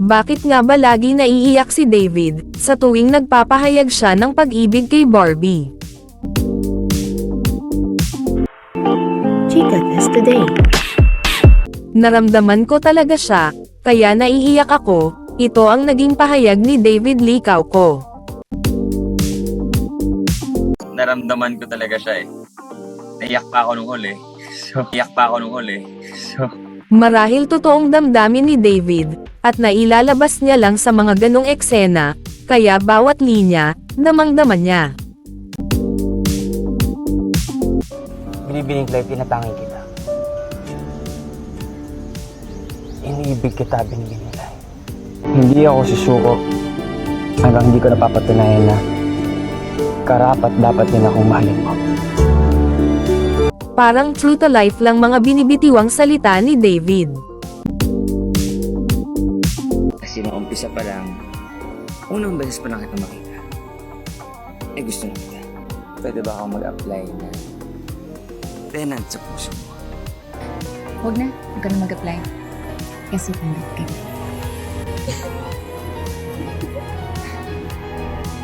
Bakit nga ba lagi naiiyak si David, sa tuwing nagpapahayag siya ng pag-ibig kay Barbie? Chica Test Today. Naramdaman ko talaga siya, kaya naiiyak ako, ito ang naging pahayag ni David Likaw ko. naramdaman ko talaga siya eh. Naiyak pa ako nung huli. So, iyak pa ako nung huli. So, Marahil totoong damdamin ni David, at nailalabas niya lang sa mga ganong eksena, kaya bawat linya, damang-daman niya. Binibining lang pinatangin kita. Iniibig kita, binibining lang. Hindi ako susuko hanggang hindi ko napapatunayan na karapat dapat din akong mahalin mo. Parang true to life lang mga binibitiwang salita ni David. Kasi nung umpisa pa lang, unang beses pa lang kita makita. Eh gusto na kita. Pwede ba akong mag-apply na tenant sa puso mo? Huwag na, huwag ka na mag-apply. Kasi tanggap ka na.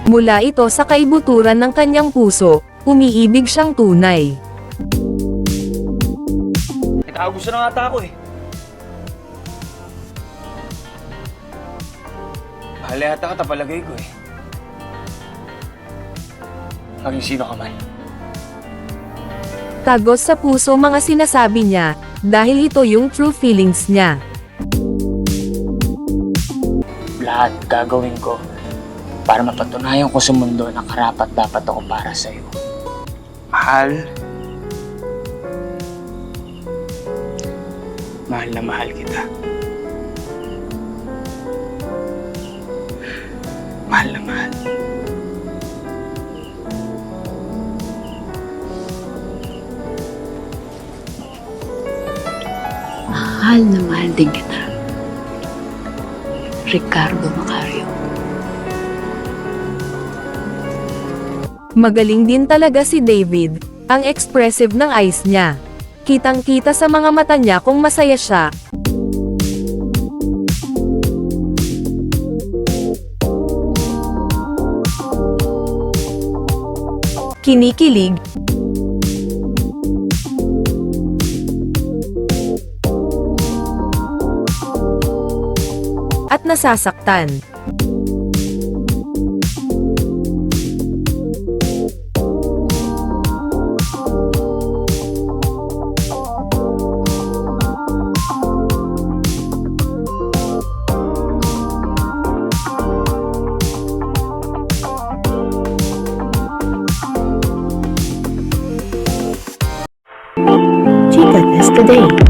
Mula ito sa kaibuturan ng kanyang puso, umiibig siyang tunay. Nagkagusto na nga ako eh. Mahal yata ka tapalagay ko eh. Maging sino ka man. Tagos sa puso mga sinasabi niya, dahil ito yung true feelings niya. Lahat gagawin ko para mapatunayan ko sa mundo na karapat dapat ako para sa'yo. Mahal. Mahal na mahal kita. Mahal na mahal. Mahal na mahal din kita. Ricardo Macario. Magaling din talaga si David, ang expressive ng eyes niya. Kitang-kita sa mga mata niya kung masaya siya. Kinikilig. At nasasaktan. Chica Test Today.